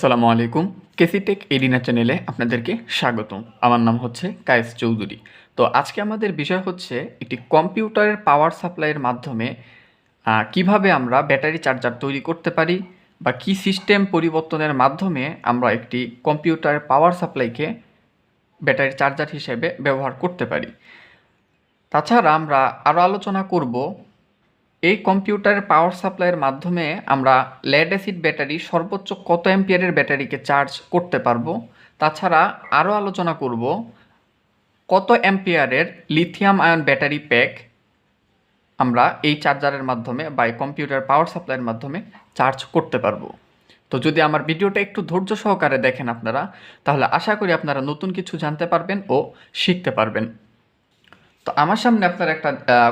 আসসালামু আলাইকুম। কেসিটেক এরিনা চ্যানেলে আপনাদেরকে স্বাগতম। আমার নাম হচ্ছে কায়েস চৌধুরী। তো আজকে আমাদের বিষয় হচ্ছে একটি কম্পিউটারের পাওয়ার সাপ্লাইয়ের মাধ্যমে কীভাবে আমরা ব্যাটারি চার্জার তৈরি করতে পারি বা কি সিস্টেম পরিবর্তনের মাধ্যমে আমরা একটি কম্পিউটারের পাওয়ার সাপ্লাইকে ব্যাটারি চার্জার হিসেবে ব্যবহার করতে পারি। তাছাড়া আমরা আরও আলোচনা করব এই কম্পিউটারের পাওয়ার সাপ্লাইয়ের মাধ্যমে আমরা লেড অ্যাসিড ব্যাটারি সর্বোচ্চ কত অ্যাম্পিয়ারের ব্যাটারিকে চার্জ করতে পারব? তাছাড়া আরও আলোচনা করব, কত অ্যাম্পিয়ারের লিথিয়াম আয়ন ব্যাটারি প্যাক আমরা এই চার্জারের মাধ্যমে বা এই কম্পিউটার পাওয়ার সাপ্লাইয়ের মাধ্যমে চার্জ করতে পারব? তো যদি আমার ভিডিওটা একটু ধৈর্য সহকারে দেখেন আপনারা, তাহলে আশা করি আপনারা নতুন কিছু জানতে পারবেন ও শিখতে পারবেন। তো আমার সামনে আপনারা একটা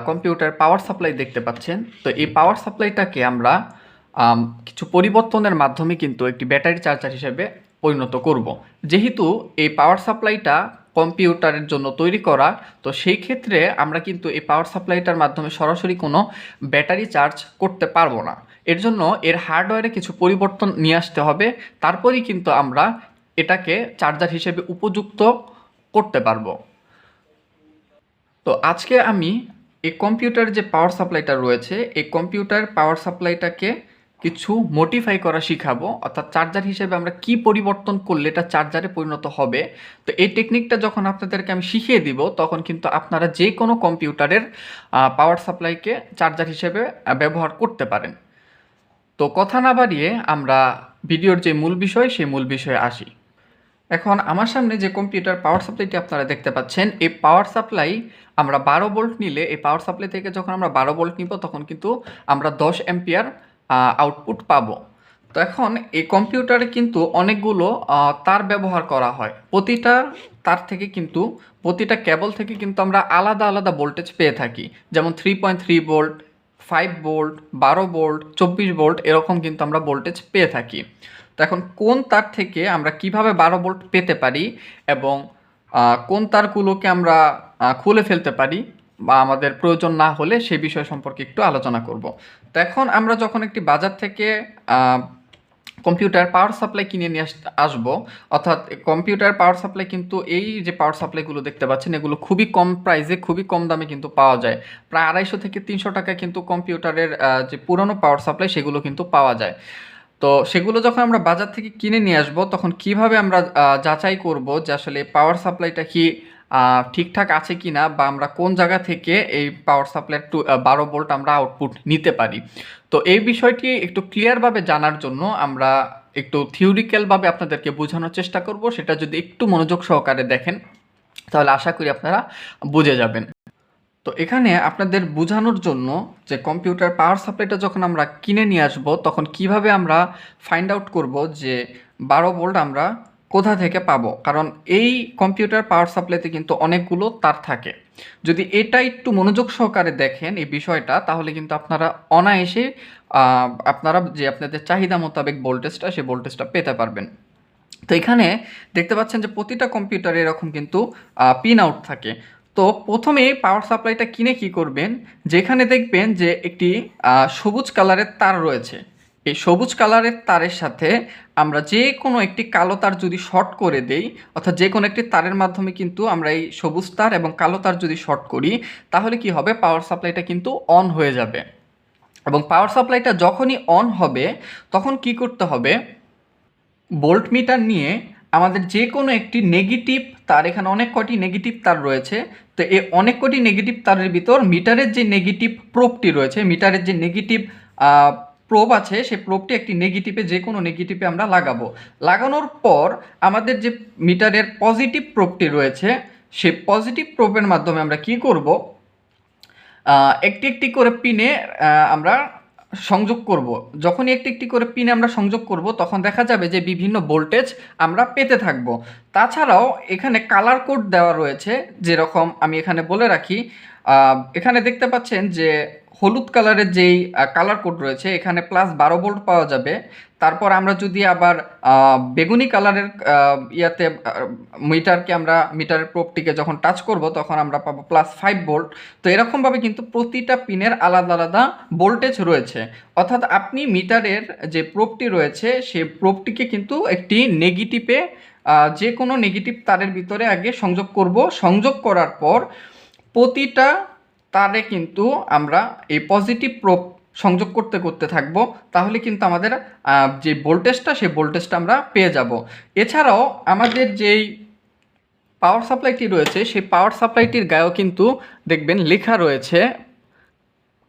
কম্পিউটার পাওয়ার সাপ্লাই দেখতে পাচ্ছেন। তো এই পাওয়ার সাপ্লাইটাকে আমরা কিছু পরিবর্তনের মাধ্যমে কিন্তু একটি ব্যাটারি চার্জার হিসেবে পরিণত করব। যেহেতু এই পাওয়ার সাপ্লাইটা কম্পিউটারের জন্য তৈরি করা, তো সেই ক্ষেত্রে আমরা কিন্তু এই পাওয়ার সাপ্লাইটার মাধ্যমে সরাসরি কোনো ব্যাটারি চার্জ করতে পারব না। এর জন্য এর হার্ডওয়্যারে কিছু পরিবর্তন নিয়ে আসতে হবে। তারপরেই কিন্তু আমরা এটাকে চার্জার হিসেবে উপযুক্ত করতে পারব। তো আজকে আমি এই কম্পিউটার যে পাওয়ার সাপ্লাইটা রয়েছে, এই কম্পিউটার পাওয়ার সাপ্লাইটাকে কিছু মডিফাই করা শিখাবো। অর্থাৎ চার্জার হিসেবে আমরা কি পরিবর্তন করলে এটা চার্জারে পরিণত হবে? তো এই টেকনিকটা যখন আপনাদেরকে আমি শিখিয়ে দিব, তখন কিন্তু আপনারা যে কোনো কম্পিউটারের পাওয়ার সাপ্লাইকে চার্জার হিসেবে ব্যবহার করতে পারেন। তো কথা না বাড়িয়ে আমরা ভিডিওর যে মূল বিষয়, সেই মূল বিষয়ে আসি। এখন আমার সামনে যে কম্পিউটার পাওয়ার সাপ্লাইটি আপনারা দেখতে পাচ্ছেন, এই পাওয়ার সাপ্লাই আমরা বারো ভোল্ট নিলে, এই পাওয়ার সাপ্লাই থেকে যখন আমরা বারো ভোল্ট নিব, তখন কিন্তু আমরা দশ অ্যাম্পিয়ার আউটপুট পাবো। তো এখন এই কম্পিউটারে কিন্তু অনেকগুলো তার ব্যবহার করা হয়। প্রতিটা তার থেকে কিন্তু, প্রতিটা কেবল থেকে কিন্তু আমরা আলাদা আলাদা ভোল্টেজ পেয়ে থাকি। যেমন three point three volt five volt বারো ভোল্ট চব্বিশ ভোল্ট এরকম কিন্তু আমরা ভোল্টেজ পেয়ে থাকি। তো এখন কোন তার থেকে আমরা কীভাবে বারো ভোল্ট পেতে পারি এবং কোন তারগুলোকে আমরা খুলে ফেলতে পারি বা আমাদের প্রয়োজন না হলে সে বিষয় সম্পর্কে একটু আলোচনা করব। তো এখন আমরা যখন একটি বাজার থেকে কম্পিউটার পাওয়ার সাপ্লাই কিনে নিয়ে আস- আসব, অর্থাৎ কম্পিউটার পাওয়ার সাপ্লাই কিন্তু এই যে পাওয়ার সাপ্লাইগুলো দেখতে পাচ্ছেন এগুলো খুবই কম প্রাইসে, খুবই কম দামে কিন্তু পাওয়া যায়। প্রায় আড়াইশো থেকে তিনশো টাকা কিন্তু কম্পিউটারের যে পুরনো পাওয়ার সাপ্লাই সেগুলো কিন্তু পাওয়া যায়। তো সেগুলো যখন আমরা বাজার থেকে কিনে নিয়ে আসব, তখন কীভাবে আমরা যাচাই করব যে আসলে পাওয়ার সাপ্লাইটা কি ঠিকঠাক আছে কি না বা আমরা কোন জায়গা থেকে এই পাওয়ার সাপ্লাই টু বারো ভোল্ট আমরা আউটপুট নিতে পারি? তো এই বিষয়টি একটু ক্লিয়ারভাবে জানার জন্য আমরা একটু থিওরিক্যালভাবে আপনাদেরকে বোঝানোর চেষ্টা করব। সেটা যদি একটু মনোযোগ সহকারে দেখেন, তাহলে আশা করি আপনারা বুঝে যাবেন। তো এখানে আপনাদের বোঝানোর জন্য যে কম্পিউটার পাওয়ার সাপ্লাইটা যখন আমরা কিনে নিয়ে আসব, তখন কীভাবে আমরা ফাইন্ড আউট করব যে বারো ভোল্ট আমরা কোথা থেকে পাবো? কারণ এই কম্পিউটার পাওয়ার সাপ্লাইতে কিন্তু অনেকগুলো তার থাকে। যদি এটা একটু মনোযোগ সহকারে দেখেন এই বিষয়টা, তাহলে কিন্তু আপনারা অনায়াসে আপনারা যে আপনাদের চাহিদা মোতাবেক ভোল্টেজটা সেই ভোল্টেজটা পেতে পারবেন। তো এখানে দেখতে পাচ্ছেন যে প্রতিটা কম্পিউটারে এরকম কিন্তু পিন আউট থাকে। তো প্রথমে পাওয়ার সাপ্লাইটা কিনে কি করবেন? যেখানে দেখবেন যে একটি সবুজ কালারের তার রয়েছে। এই সবুজ কালারের তারের সাথে আমরা যে কোনো একটি কালো তার যদি শর্ট করে দেই, অর্থাৎ যে কোনো একটি তারের মাধ্যমে কিন্তু আমরা এই সবুজ তার এবং কালো তার যদি শর্ট করি, তাহলে কি হবে? পাওয়ার সাপ্লাইটা কিন্তু অন হয়ে যাবে। এবং পাওয়ার সাপ্লাইটা যখনই অন হবে, তখন কি করতে হবে? ভোল্ট মিটার নিয়ে আমাদের যে কোনো একটি নেগেটিভ তার এখানে অনেক কটি নেগেটিভ তার রয়েছে। তো এই অনেক কটি নেগেটিভ তারের ভিতর মিটারের যে নেগেটিভ প্রোপটি রয়েছে, মিটারের যে নেগেটিভ প্রোব আছে, সেই প্রোবটি একটি নেগেটিভে যে কোনো নেগেটিভে আমরা লাগাবো। লাগানোর পর আমাদের যে মিটারের পজিটিভ প্রোবটি রয়েছে, সেই পজিটিভ প্রোবের মাধ্যমে আমরা কি করব? একটি একটি করে পিনে আমরা সংযোগ করব। যখনই একটি একটি করে পিনে আমরা সংযোগ করব, তখন দেখা যাবে যে বিভিন্ন ভোল্টেজ আমরা পেতে থাকব। তাছাড়াও এখানে কালার কোড দেওয়া রয়েছে, যেরকম আমি এখানে বলে রাখি এখানে দেখতে পাচ্ছেন যে হলুদ কালারের যেই কালার কোড রয়েছে, এখানে প্লাস বারো বোল্ট পাওয়া যাবে। তারপর আমরা যদি আবার বেগুনি কালারের ইয়াতে মিটারকে আমরা, মিটারের প্রোপটিকে যখন টাচ করব, তখন আমরা পাবো প্লাস ফাইভ ভোল্ট তো এরকমভাবে কিন্তু প্রতিটা পিনের আলাদা আলাদা ভোল্টেজ রয়েছে। অর্থাৎ আপনি মিটারের যে প্রোপটি রয়েছে সেই প্রোপটিকে কিন্তু একটি নেগেটিভে যে কোনো নেগেটিভ তারের ভিতরে আগে সংযোগ করব। সংযোগ করার পর প্রতিটা তারে কিন্তু আমরা এই পজিটিভ প্রোপ সংযোগ করতে করতে থাকব, তাহলে কিন্তু আমাদের যে ভোল্টেজটা, সেই ভোল্টেজটা আমরা পেয়ে যাব। এছাড়াও আমাদের যেই পাওয়ার সাপ্লাইটি রয়েছে, সেই পাওয়ার সাপ্লাইটির গায়েও কিন্তু দেখবেন লেখা রয়েছে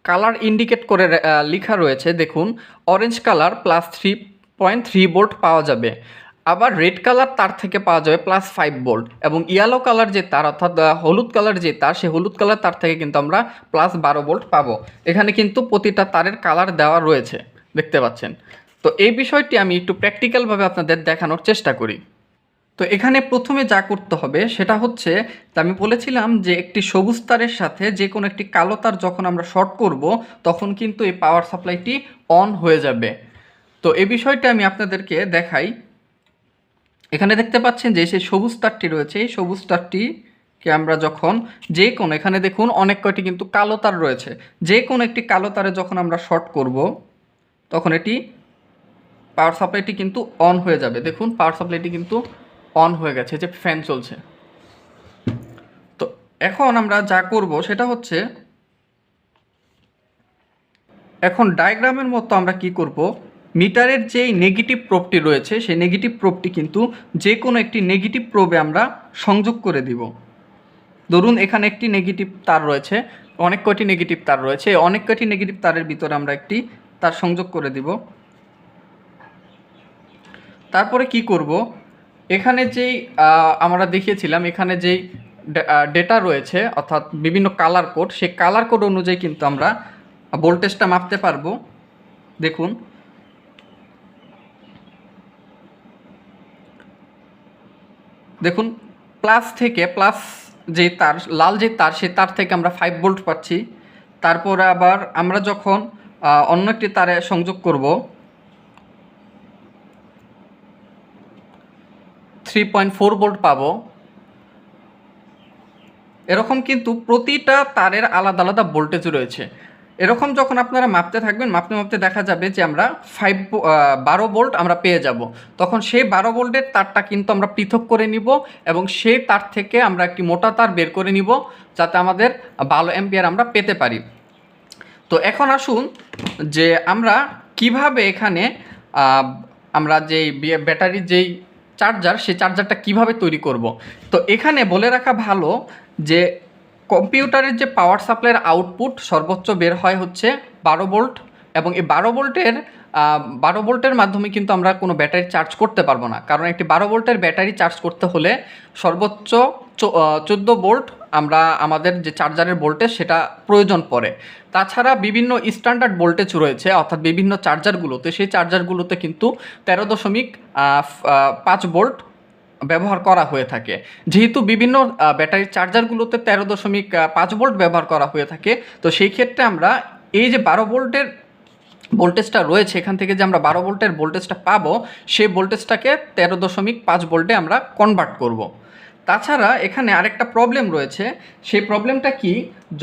কালার ইন্ডিকেট করে লেখা রয়েছে, দেখুন orange colour plus three point three volt পাওয়া যাবে। আবার রেড কালার তার থেকে পাওয়া যাবে প্লাস ফাইভ ভোল্ট এবং ইয়েলো কালার যে তার অর্থাৎ হলুদ কালার যে তার, সেই হলুদ কালার তার থেকে কিন্তু আমরা প্লাস বারো ভোল্ট পাবো। এখানে কিন্তু প্রতিটা তারের কালার দেওয়া রয়েছে, দেখতে পাচ্ছেন। তো এই বিষয়টি আমি একটু প্র্যাকটিক্যালভাবে আপনাদের দেখানোর চেষ্টা করি। তো এখানে প্রথমে যা করতে হবে সেটা হচ্ছে আমি বলেছিলাম যে একটি সবুজ তারের সাথে যে কোনো একটি কালো তার যখন আমরা শর্ট করব, তখন কিন্তু এই পাওয়ার সাপ্লাইটি অন হয়ে যাবে। তো এই বিষয়টা আমি আপনাদেরকে দেখাই। এখানে দেখতে পাচ্ছেন যে সেই সবুজ তারটি রয়েছে। এই সবুজ তারটিকে আমরা যখন যে কোনো, এখানে দেখুন অনেক কয়টি কিন্তু কালো তার রয়েছে। যে কোনো একটি কালো তারে যখন আমরা শর্ট করব, তখন এটি পাওয়ার সাপ্লাইটি কিন্তু অন হয়ে যাবে। দেখুন, পাওয়ার সাপ্লাইটি কিন্তু অন হয়ে গেছে যে ফ্যান চলছে। তো এখন আমরা যা করব সেটা হচ্ছে, এখন ডায়াগ্রামের মতো আমরা কি করব? মিটারের যেই নেগেটিভ প্রোবটি রয়েছে, সেই নেগেটিভ প্রোবটি কিন্তু যে কোনো একটি নেগেটিভ প্রোবে আমরা সংযোগ করে দিব। ধরুন, এখানে একটি নেগেটিভ তার রয়েছে, অনেক কয়টি নেগেটিভ তার রয়েছে অনেক কয়টি নেগেটিভ তারের ভিতরে আমরা একটি তার সংযোগ করে দিব। তারপরে কি করব? এখানে যেই আমরা দেখিয়েছিলাম, এখানে যেই ডেটা রয়েছে, অর্থাৎ বিভিন্ন কালার কোড সেই কালার কোড অনুযায়ী কিন্তু আমরা ভোল্টেজটা মাপতে পারব। দেখুন দেখুন প্লাস থেকে প্লাস যে তার, লাল যে তার, সেই তার থেকে আমরা ফাইভ ভোল্ট পাচ্ছি। তারপরে আবার আমরা যখন অন্য একটি তারে সংযোগ করব থ্রি পয়েন্ট ফোর ভোল্ট পাবো। এরকম কিন্তু প্রতিটা তারের আলাদা আলাদা ভোল্টেজ রয়েছে। এরকম যখন আপনারা মাপতে থাকবেন, মাপতে মাপতে দেখা যাবে যে আমরা ফাইভ বারো বোল্ট আমরা পেয়ে যাব। তখন সেই বারো বোল্টের তারটা কিন্তু আমরা পৃথক করে নিব এবং সেই তার থেকে আমরা একটি মোটা তার বের করে নিব যাতে আমাদের ভালো অ্যাম্পিয়ার আমরা পেতে পারি। তো এখন আসুন যে আমরা কীভাবে এখানে আমরা যেই ব্যাটারির যেই চার্জার সেই চার্জারটা কীভাবে তৈরি করব। তো এখানে বলে রাখা ভালো যে কম্পিউটারের যে পাওয়ার সাপ্লাইয়ের আউটপুট সর্বোচ্চ বের হয় হচ্ছে বারো ভোল্ট এবং এই বারো ভোল্টের বারো ভোল্টের মাধ্যমে কিন্তু আমরা কোনো ব্যাটারি চার্জ করতে পারব না। কারণ একটি বারো ভোল্টের ব্যাটারি চার্জ করতে হলে সর্বোচ্চ চোদ্দ ভোল্ট আমরা আমাদের যে চার্জারের ভোল্টেজ সেটা প্রয়োজন পড়ে। তাছাড়া বিভিন্ন স্ট্যান্ডার্ড ভোল্টেজ রয়েছে, অর্থাৎ বিভিন্ন চার্জারগুলোতে সেই চার্জারগুলোতে কিন্তু তেরো দশমিক পাঁচ ভোল্ট ব্যবহার করা হয়ে থাকে যেহেতু বিভিন্ন ব্যাটারি ব্যাটারির চার্জারগুলোতে তেরো দশমিক পাঁচ ভোল্ট ব্যবহার করা হয়ে থাকে, তো সেই ক্ষেত্রে আমরা এই যে বারো ভোল্টের ভোল্টেজটা রয়েছে, এখান থেকে যে আমরা বারো ভোল্টের ভোল্টেজটা পাবো সেই ভোল্টেজটাকে তেরো দশমিক পাঁচ ভোল্টে আমরা কনভার্ট করব। তাছাড়া এখানে আরেকটা প্রবলেম রয়েছে। সেই প্রবলেমটা কি?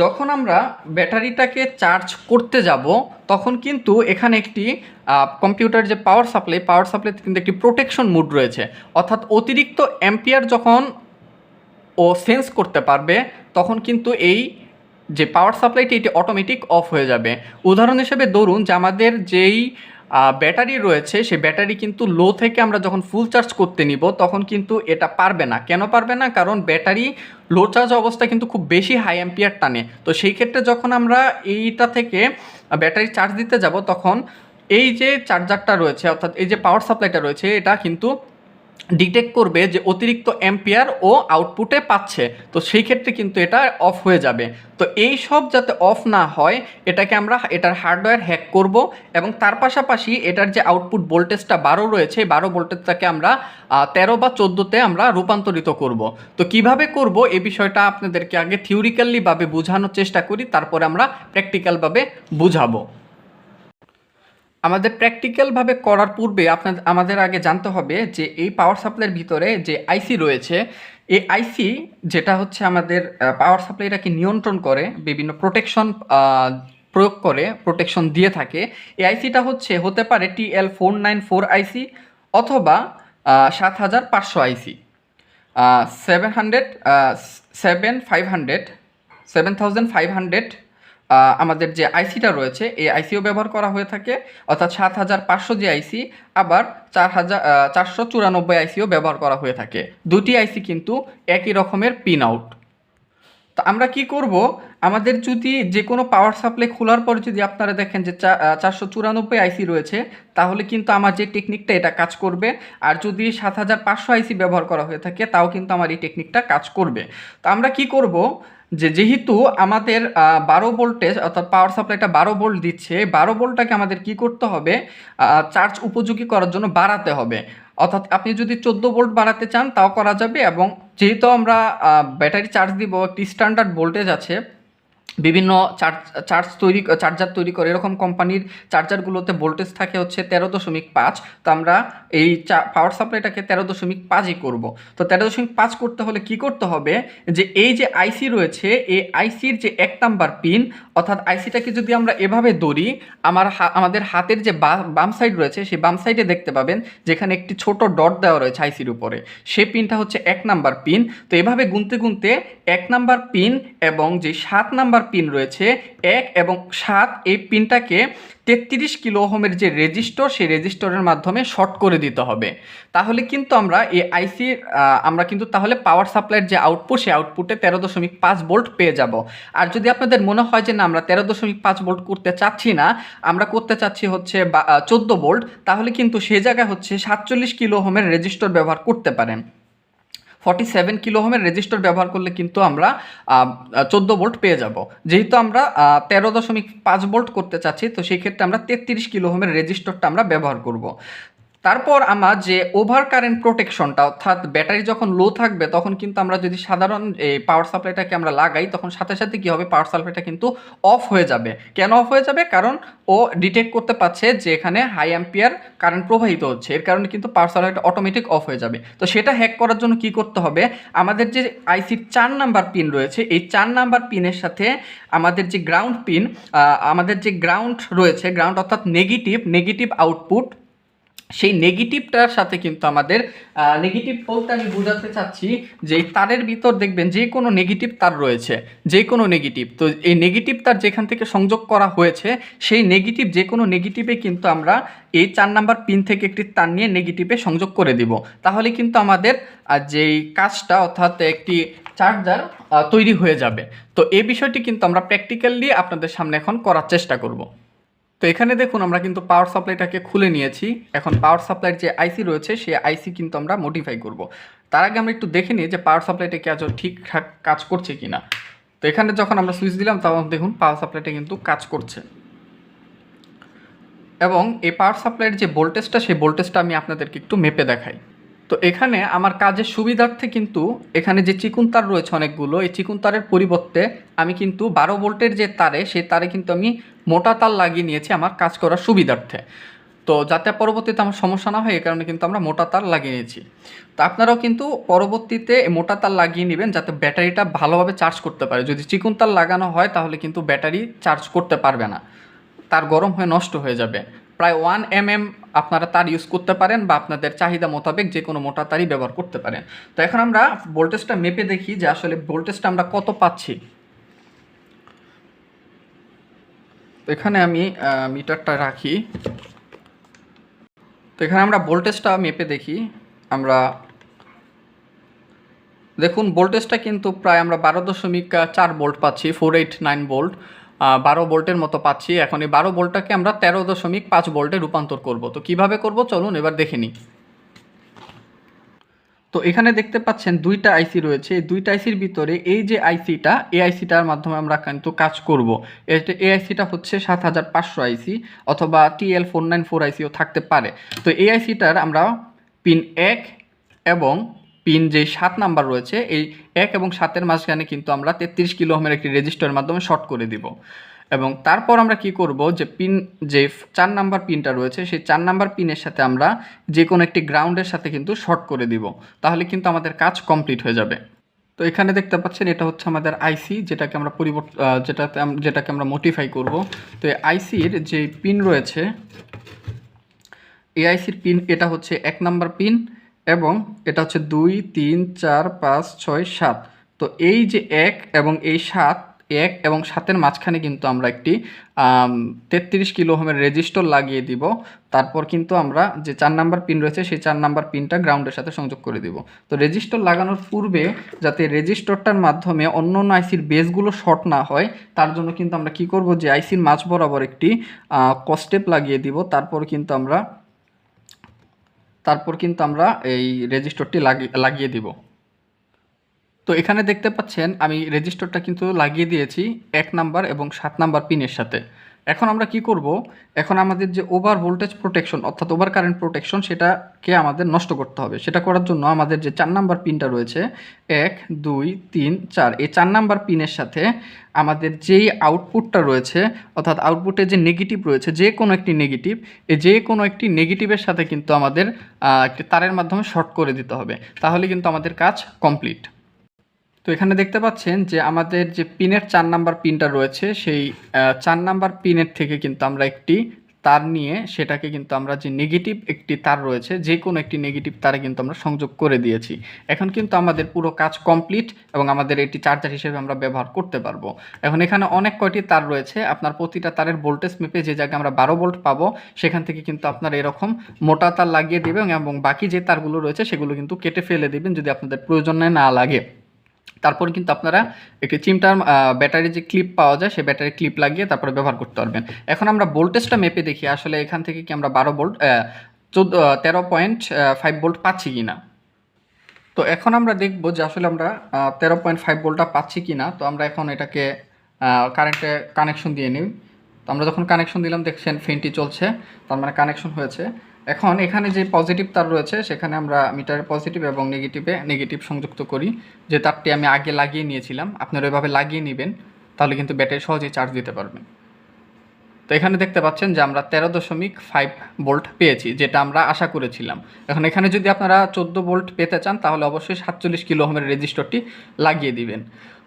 যখন আমরা ব্যাটারিটাকে চার্জ করতে যাব, তখন কিন্তু এখানে একটি কম্পিউটার যে পাওয়ার সাপ্লাই পাওয়ার সাপ্লাইতে কিন্তু একটি প্রোটেকশন মুড রয়েছে। অর্থাৎ অতিরিক্ত অ্যাম্পিয়ার যখন ও সেন্স করতে পারবে, তখন কিন্তু এই যে পাওয়ার সাপ্লাইটি এটি অটোমেটিক অফ হয়ে যাবে। উদাহরণ হিসেবে ধরুন যে আমাদের যেই ব্যাটারি রয়েছে, সেই ব্যাটারি কিন্তু লো থেকে আমরা যখন ফুল চার্জ করতে নিব, তখন কিন্তু এটা পারবে না। কেন পারবে না? কারণ ব্যাটারি লো চার্জ অবস্থা কিন্তু খুব বেশি হাই অ্যাম্পিয়ার টানে। তো সেই ক্ষেত্রে যখন আমরা এইটা থেকে ব্যাটারি চার্জ দিতে যাব, তখন এই যে চার্জারটা রয়েছে, অর্থাৎ এই যে পাওয়ার সাপ্লাইটা রয়েছে, এটা কিন্তু ডিটেক্ট করবে যে অতিরিক্ত অ্যাম্পিয়ার ও আউটপুটে পাচ্ছে। তো সেই ক্ষেত্রে কিন্তু এটা অফ হয়ে যাবে। তো এই সব যাতে অফ না হয়, এটাকে আমরা এটার হার্ডওয়্যার হ্যাক করব এবং তার পাশাপাশি এটার যে আউটপুট ভোল্টেজটা বারো রয়েছে বারো ভোল্টেজটাকে আমরা তেরো বা চোদ্দোতে আমরা রূপান্তরিত করব। তো কীভাবে করব এই বিষয়টা আপনাদেরকে আগে থিওরিক্যালিভাবে বোঝানোর চেষ্টা করি, তারপরে আমরা প্র্যাকটিক্যালভাবে বুঝাবো। আমাদের প্র্যাকটিক্যালভাবে করার পূর্বে আপনার, আমাদের আগে জানতে হবে যে এই পাওয়ার সাপ্লাইয়ের ভিতরে যে আইসি রয়েছে, এই আইসি যেটা হচ্ছে আমাদের পাওয়ার সাপ্লাইটাকে নিয়ন্ত্রণ করে, বিভিন্ন প্রোটেকশন প্রয়োগ করে প্রোটেকশন দিয়ে থাকে, এই আইসিটা হচ্ছে, হতে পারে TL four nine four IC অথবা সাত হাজার পাঁচশো IC seven hundred seven five hundred seven thousand five hundred আমাদের যে আইসিটা রয়েছে, এই আইসিও ব্যবহার করা হয়ে থাকে। অর্থাৎ সাত হাজার পাঁচশো যে আইসি, আবার চার হাজার চারশো চুরানব্বই আইসিও ব্যবহার করা হয়ে থাকে। দুটি আইসি কিন্তু একই রকমের পিন আউট তো আমরা কি করব? আমাদের যদি যে কোনো পাওয়ার সাপ্লাই খোলার পর যদি আপনারা দেখেন যে চারশো চুরানব্বই আইসি রয়েছে, তাহলে কিন্তু আমার যে টেকনিকটা এটা কাজ করবে। আর যদি সাত হাজার পাঁচশো আইসি ব্যবহার করা হয়ে থাকে, তাও কিন্তু আমার এই টেকনিকটা কাজ করবে। তো আমরা কি করব? যে যেহেতু আমাদের বারো ভোল্টেজ অর্থাৎ পাওয়ার সাপ্লাইটা বারো ভোল্ট দিচ্ছে বারো ভোল্টটাকে আমাদের কি করতে হবে? চার্জ উপযোগী করার জন্য বাড়াতে হবে। অর্থাৎ আপনি যদি চোদ্দ ভোল্ট বাড়াতে চান, তাও করা যাবে এবং যেহেতু আমরা ব্যাটারি চার্জ দিব, একটি স্ট্যান্ডার্ড ভোল্টেজ আছে বিভিন্ন চার্জ চার্জ তৈরি, চার্জার তৈরি করে। এরকম কোম্পানির চার্জারগুলোতে ভোল্টেজ থাকে হচ্ছে তেরো দশমিক পাঁচ। তো আমরা এই চা পাওয়ার সাপ্লাইটাকে তেরো দশমিক পাঁচই করব। তো তেরো দশমিক পাঁচ করতে হলে কি করতে হবে? যে এই যে আইসি রয়েছে, এই আইসির যে এক নাম্বার পিন অর্থাৎ আইসিটাকে যদি আমরা এভাবে দৌড়ি, আমার আমাদের হাতের যে বাম সাইড রয়েছে, সেই বাম সাইডে দেখতে পাবেন, যেখানে একটি ছোট ডট দেওয়া রয়েছে আইসির উপরে। সে পিনটা হচ্ছে এক নাম্বার পিন তো এভাবে গুনতে গুনতে এক নাম্বার পিন এবং যে সাত নাম্বার পিন রয়েছে, এক এবং সাত এই পিনটাকে তেত্রিশ কিলো ওহমের যে রেজিস্টর, সেই রেজিস্টরের মাধ্যমে শর্ট করে দিতে হবে। তাহলে কিন্তু আমরা এই আইসির আমরা কিন্তু তাহলে পাওয়ার সাপ্লাইয়ের যে আউটপুট, সেই আউটপুটে তেরো দশমিক পাঁচ ভোল্ট পেয়ে যাব। আর যদি আপনাদের মনে হয় যে না, আমরা তেরো দশমিক পাঁচ ভোল্ট করতে চাচ্ছি না, আমরা করতে চাচ্ছি হচ্ছে বা চোদ্দ ভোল্ট, তাহলে কিন্তু সে জায়গায় হচ্ছে সাতচল্লিশ কিলো ওহমের রেজিস্টর ব্যবহার করতে পারেন। ফর্টি সেভেন কিলো কিলোহোমের রেজিস্টার ব্যবহার করলে কিন্তু আমরা চোদ্দ ভোল্ট পেয়ে যাব। যেহেতু আমরা তেরো দশমিক পাঁচ ভোল্ট করতে চাচ্ছি, তো সেই ক্ষেত্রে আমরা তেত্রিশ কিলোহোমের রেজিস্টারটা আমরা ব্যবহার করব। তারপর আমার যে ওভার কারেন্ট প্রোটেকশনটা অর্থাৎ ব্যাটারি যখন লো থাকবে, তখন কিন্তু আমরা যদি সাধারণ পাওয়ার সাপ্লাইটাকে আমরা লাগাই, তখন সাথে সাথে কী হবে? পাওয়ার সাপ্লাইটা কিন্তু অফ হয়ে যাবে। কেন অফ হয়ে যাবে? কারণ ও ডিটেক্ট করতে পারছে যে এখানে হাই অ্যাম্পিয়ার কারেন্ট প্রবাহিত হচ্ছে। এর কারণে কিন্তু পাওয়ার সাপ্লাইটা অটোমেটিক অফ হয়ে যাবে। তো সেটা হ্যাক করার জন্য কি করতে হবে? আমাদের যে আইসির চার নাম্বার পিন রয়েছে, এই চার নাম্বার পিনের সাথে আমাদের যে গ্রাউন্ড পিন আমাদের যে গ্রাউন্ড রয়েছে গ্রাউন্ড অর্থাৎ নেগেটিভ নেগেটিভ আউটপুট সেই নেগেটিভটার সাথে কিন্তু আমাদের নেগেটিভ বলতে আমি বোঝাতে চাচ্ছি যে তারের ভিতর দেখবেন যে কোনো নেগেটিভ তার রয়েছে, যে কোনো নেগেটিভ তো এই নেগেটিভ তার যেখান থেকে সংযোগ করা হয়েছে, সেই নেগেটিভ যে কোনো নেগেটিভে কিন্তু আমরা এই চার নাম্বার পিন থেকে একটি তার নিয়ে নেগেটিভে সংযোগ করে দিব। তাহলে কিন্তু আমাদের যেই কাজটা অর্থাৎ একটি চার্জার তৈরি হয়ে যাবে। তো এই বিষয়টি কিন্তু আমরা প্র্যাকটিক্যালি আপনাদের সামনে এখন করার চেষ্টা করব। তো এখানে দেখুন আমরা কিন্তু পাওয়ার সাপ্লাইটাকে খুলে নিয়েছি। এখন পাওয়ার সাপ্লাইয়ের যে আইসি রয়েছে সেই আইসি কিন্তু আমরা মডিফাই করব। তার আগে আমরা একটু দেখে নিই যে পাওয়ার সাপ্লাইটা কি আজ ঠিকঠাক কাজ করছে কি না তো এখানে যখন আমরা সুইচ দিলাম, তখন দেখুন পাওয়ার সাপ্লাইটা কিন্তু কাজ করছে। এবং এই পাওয়ার সাপ্লাইয়ের যে ভোল্টেজটা সেই ভোল্টেজটা আমি আপনাদেরকে একটু মেপে দেখাই। তো এখানে আমার কাজের সুবিধার্থে কিন্তু এখানে যে চিকুন তার রয়েছে অনেকগুলো, এই চিকুন তারের পরিবর্তে আমি কিন্তু বারো ভোল্টের যে তারে, সেই তারে কিন্তু আমি মোটা তার লাগিয়ে নিয়েছি আমার কাজ করার সুবিধার্থে। তো যাতে পরবর্তীতে আমার সমস্যা না হয় এই কারণে কিন্তু আমরা মোটা তার লাগিয়ে নিয়েছি। তো আপনারাও কিন্তু পরবর্তীতে মোটা তার লাগিয়ে নেবেন যাতে ব্যাটারিটা ভালোভাবে চার্জ করতে পারে। যদি চিকুন তার লাগানো হয়, তাহলে কিন্তু ব্যাটারি চার্জ করতে পারবে না। তার গরম হয়ে নষ্ট হয়ে যাবে। প্রায় ওয়ান এম এম আপনারা তার ইউজ করতে পারেন বা আপনাদের চাহিদা মোতাবেক যে কোনো মোটা তারই ব্যবহার করতে পারেন। তো এখন আমরা ভোল্টেজটা মেপে দেখি যে আসলে ভোল্টেজটা আমরা কত পাচ্ছি। এখানে আমি মিটারটা রাখি। তো এখানে আমরা ভোল্টেজটা মেপে দেখি। আমরা দেখুন, ভোল্টেজটা কিন্তু প্রায় আমরা বারো দশমিক চার ভোল্ট পাচ্ছি, ফোর এইট নাইন ভোল্ট। বারো ভোল্টের মতো পাচ্ছি। এখন এই বারো ভোল্টটাকে আমরা তেরো দশমিক পাঁচ ভোল্টে রূপান্তর করব। তো কীভাবে করব? চলুন এবার দেখে নিই। তো এখানে দেখতে পাচ্ছেন দুইটা আইসি রয়েছে। এই দুইটা আইসির ভিতরে এই যে আইসিটা এই আইসিটার মাধ্যমে আমরা কিন্তু কাজ করব। এই আইসিটা হচ্ছে সাত হাজার পাঁচশো আইসি অথবা টিএল ফোর নাইন ফোর আইসিও থাকতে পারে। তো এই আইসিটার আমরা পিন এক এবং পিন যে সাত নাম্বার রয়েছে, এই এক এবং সাতের মাঝখানে কিন্তু আমরা তেত্রিশ কিলো ওহমের একটি রেজিস্টারের মাধ্যমে শর্ট করে দিব। এবং তারপর আমরা কি করব যে পিন যে চার নাম্বার পিনটা রয়েছে, সেই চার নাম্বার পিনের সাথে আমরা যে কোনো একটি গ্রাউন্ডের সাথে কিন্তু শর্ট করে দিব। তাহলে কিন্তু আমাদের কাজ কমপ্লিট হয়ে যাবে। তো এখানে দেখতে পাচ্ছেন, এটা হচ্ছে আমাদের আইসি যেটাকে আমরা পরিবর্তন যেটাতে যেটাকে আমরা মোটিফাই করব। তো এই আইসির যে পিন রয়েছে এআইসির পিন এটা হচ্ছে এক নাম্বার পিন এবং এটা হচ্ছে দুই, তিন, চার, পাঁচ, ছয়, সাত। তো এই যে এক এবং এই সাত এক এবং সাতের মাঝখানে কিন্তু আমরা একটি তেত্রিশ কিলো ওহমের রেজিস্টর লাগিয়ে দিব। তারপর কিন্তু আমরা যে চার নাম্বার পিন রয়েছে, সেই চার নাম্বার পিনটা গ্রাউন্ডের সাথে সংযোগ করে দিব। তো রেজিস্টর লাগানোর পূর্বে যাতে রেজিস্টরটার মাধ্যমে অন্য অন্য আইসির বেসগুলো শর্ট না হয়, তার জন্য কিন্তু আমরা কি করব যে আইসির মাঝ বরাবর একটি কস্টেপ লাগিয়ে দিব। তারপর কিন্তু আমরা, তারপর কিন্তু আমরা এই রেজিস্টরটি লাগিয়ে দিব। তো এখানে দেখতে পাচ্ছেন, আমি রেজিস্টরটা কিন্তু লাগিয়ে দিয়েছি এক নাম্বার এবং সাত নাম্বার পিনের সাথে। এখন আমরা কি করব? এখন আমাদের যে ওভার ভোল্টেজ প্রোটেকশন অর্থাৎ ওভার কারেন্ট প্রোটেকশন সেটাকে আমাদের নষ্ট করতে হবে। সেটা করার জন্য আমাদের যে চার নাম্বার পিনটা রয়েছে, এক, দুই, তিন, চার, এই চার নাম্বার পিনের সাথে আমাদের যেই আউটপুটটা রয়েছে, অর্থাৎ আউটপুটে যে নেগেটিভ রয়েছে, যে কোনো একটি নেগেটিভ এই যে কোনো একটি নেগেটিভের সাথে কিন্তু আমাদের একটি তারের মাধ্যমে শর্ট করে দিতে হবে। তাহলে কিন্তু আমাদের কাজ কমপ্লিট তো এখানে দেখতে পাচ্ছেন যে আমাদের যে পিনের চার নাম্বার পিনটা রয়েছে, সেই চার নাম্বার পিনের থেকে কিন্তু আমরা একটি তার নিয়ে সেটাকে কিন্তু আমরা যে নেগেটিভ একটি তার রয়েছে, যে কোনো একটি নেগেটিভ তারে কিন্তু আমরা সংযোগ করে দিয়েছি। এখন কিন্তু আমাদের পুরো কাজ কমপ্লিট এবং আমাদের এটি চার্জার হিসেবে আমরা ব্যবহার করতে পারব। এখন এখানে অনেক কয়টি তার রয়েছে, আপনার প্রতিটা তারের ভোল্টেজ মেপে যে জায়গায় আমরা বারো ভোল্ট পাবো, সেখান থেকে কিন্তু আপনার এরকম মোটা তার লাগিয়ে দেবেন এবং বাকি যে তারগুলো রয়েছে সেগুলো কিন্তু কেটে ফেলে দেবেন যদি আপনাদের প্রয়োজনে না লাগে। তারপর কিন্তু আপনারা একটি চিমটার ব্যাটারি যে ক্লিপ পাওয়া যায়, সেই ব্যাটারি ক্লিপ লাগিয়ে তারপরে ব্যবহার করতে পারবেন। এখন আমরা ভোল্টেজটা মেপে দেখি, আসলে এখান থেকে কি আমরা বারো ভোল্ট চোদ্দ তেরো পয়েন্ট ফাইভ ভোল্ট পাচ্ছি কি না তো এখন আমরা দেখব যে আসলে আমরা তেরো পয়েন্ট ফাইভ ভোল্টটা পাচ্ছি কি না তো আমরা এখন এটাকে কারেন্টে কানেকশন দিয়ে নিই। তো আমরা যখন কানেকশন দিলাম, দেখছেন ফ্যানটি চলছে। তার মানে কানেকশন হয়েছে। এখন এখানে যে পজিটিভ তার রয়েছে, সেখানে আমরা মিটারের পজিটিভ এবং নেগেটিভে নেগেটিভ সংযুক্ত করি। যে তারটি আমি আগে লাগিয়ে নিয়েছিলাম, আপনারা এভাবে লাগিয়ে নেবেন, তাহলে কিন্তু ব্যাটারি সহজেই চার্জ দিতে পারবেন। তো এখানে দেখতে পাচ্ছেন যে আমরা তেরো দশমিক ফাইভ ভোল্ট পেয়েছি, যেটা আমরা আশা করেছিলাম। এখন এখানে যদি আপনারা চোদ্দ ভোল্ট পেতে চান, তাহলে অবশ্যই সাতচল্লিশ কিলো ওহমের রেজিস্টরটি লাগিয়ে দিবেন।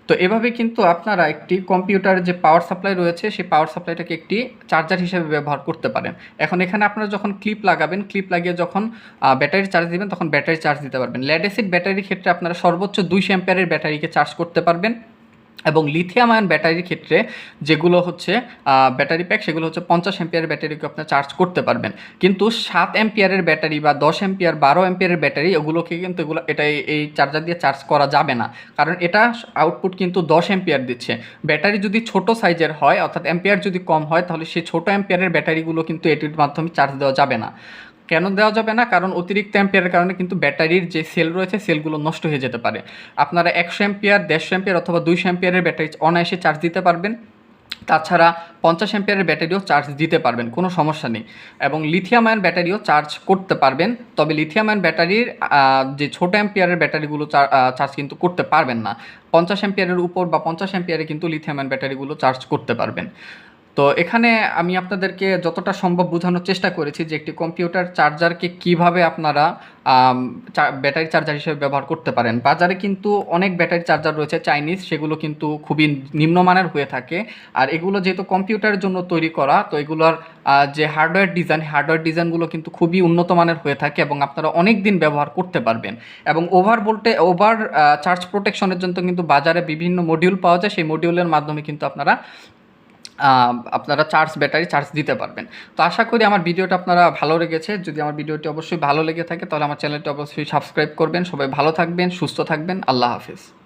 তো এভাবে কিন্তু আপনারা একটি কম্পিউটারের যে পাওয়ার সাপ্লাই রয়েছে, সেই পাওয়ার সাপ্লাইটাকে একটি চার্জার হিসেবে ব্যবহার করতে পারেন। এখন এখানে আপনারা যখন ক্লিপ লাগাবেন ক্লিপ লাগিয়ে যখন ব্যাটারি চার্জ দিবেন, তখন ব্যাটারি চার্জ দিতে পারবেন। ল্যাডেসিড ব্যাটারির ক্ষেত্রে আপনারা সর্বোচ্চ দুইশো অ্যাম্পিয়ারের ব্যাটারিকে চার্জ করতে পারবেন। এবং লিথিয়াম আয়ন ব্যাটারির ক্ষেত্রে যেগুলো হচ্ছে ব্যাটারি প্যাক সেগুলো হচ্ছে পঞ্চাশ এম্পিয়ার ব্যাটারিকে আপনি চার্জ করতে পারবেন। কিন্তু সাত এম্পিয়ারের ব্যাটারি বা দশ এম্পিয়ার বারো এম্পিয়ারের ব্যাটারি ওগুলোকে কিন্তু এগুলো, এটা এই- চার্জার দিয়ে চার্জ করা যাবে না। কারণ এটা আউটপুট কিন্তু দশ এম্পিয়ার দিচ্ছে। ব্যাটারি যদি ছোট সাইজের হয়, অর্থাৎ অ্যাম্পিয়ার যদি কম হয়, তাহলে সেই ছোট এম্পিয়ারের ব্যাটারিগুলো কিন্তু এটির মাধ্যমে চার্জ দেওয়া যাবে না। কেন দেওয়া যাবে না? কারণ অতিরিক্ত অ্যাম্পিয়ারের কারণে কিন্তু ব্যাটারির যে সেল রয়েছে সেলগুলো নষ্ট হয়ে যেতে পারে। আপনারা একশো অ্যাম্পিয়ার দেড়শো অ্যাম্পিয়ার অথবা দুইশো অ্যাম্পিয়ারের ব্যাটারি অনায়াসে চার্জ দিতে পারবেন। তাছাড়া পঞ্চাশ অ্যাম্পিয়ারের ব্যাটারিও চার্জ দিতে পারবেন, কোনো সমস্যা নেই। এবং লিথিয়াম আয়ন ব্যাটারিও চার্জ করতে পারবেন, তবে লিথিয়াম আয়ন ব্যাটারির যে ছোট অ্যাম্পিয়ারের ব্যাটারিগুলো চার্জ কিন্তু করতে পারবেন না। পঞ্চাশ অ্যাম্পিয়ারের উপর বা পঞ্চাশ অ্যাম্পিয়ারে কিন্তু লিথিয়াম আয়ন ব্যাটারিগুলো চার্জ করতে পারবেন। তো এখানে আমি আপনাদেরকে যতটা সম্ভব বোঝানোর চেষ্টা করেছি যে একটি কম্পিউটার চার্জারকে কীভাবে আপনারা ব্যাটারি চার্জার হিসেবে ব্যবহার করতে পারেন। বাজারে কিন্তু অনেক ব্যাটারি চার্জার রয়েছে, চাইনিজ, সেগুলো কিন্তু খুবই নিম্নমানের হয়ে থাকে। আর এগুলো যেহেতু কম্পিউটারের জন্য তৈরি করা, তো এগুলোর যে হার্ডওয়্যার ডিজাইন, হার্ডওয়্যার ডিজাইনগুলো কিন্তু খুবই উন্নত মানের হয়ে থাকে এবং আপনারা অনেক দিন ব্যবহার করতে পারবেন। এবং ওভার ভোল্টে ওভার চার্জ প্রোটেকশনের জন্য কিন্তু বাজারে বিভিন্ন মডিউল পাওয়া যায়। সেই মডিউলের মাধ্যমে কিন্তু আপনারা আপনারা চার্জ ব্যাটারি চার্জ দিতে পারবেন। তো আশা করি আমার ভিডিওটা আপনারা ভালো লেগেছে। যদি আমার ভিডিওটি অবশ্যই ভালো লেগে থাকে, তাহলে আমার চ্যানেলটি অবশ্যই সাবস্ক্রাইব করবেন। সবাই ভালো থাকবেন, সুস্থ থাকবেন। আল্লাহ হাফিজ।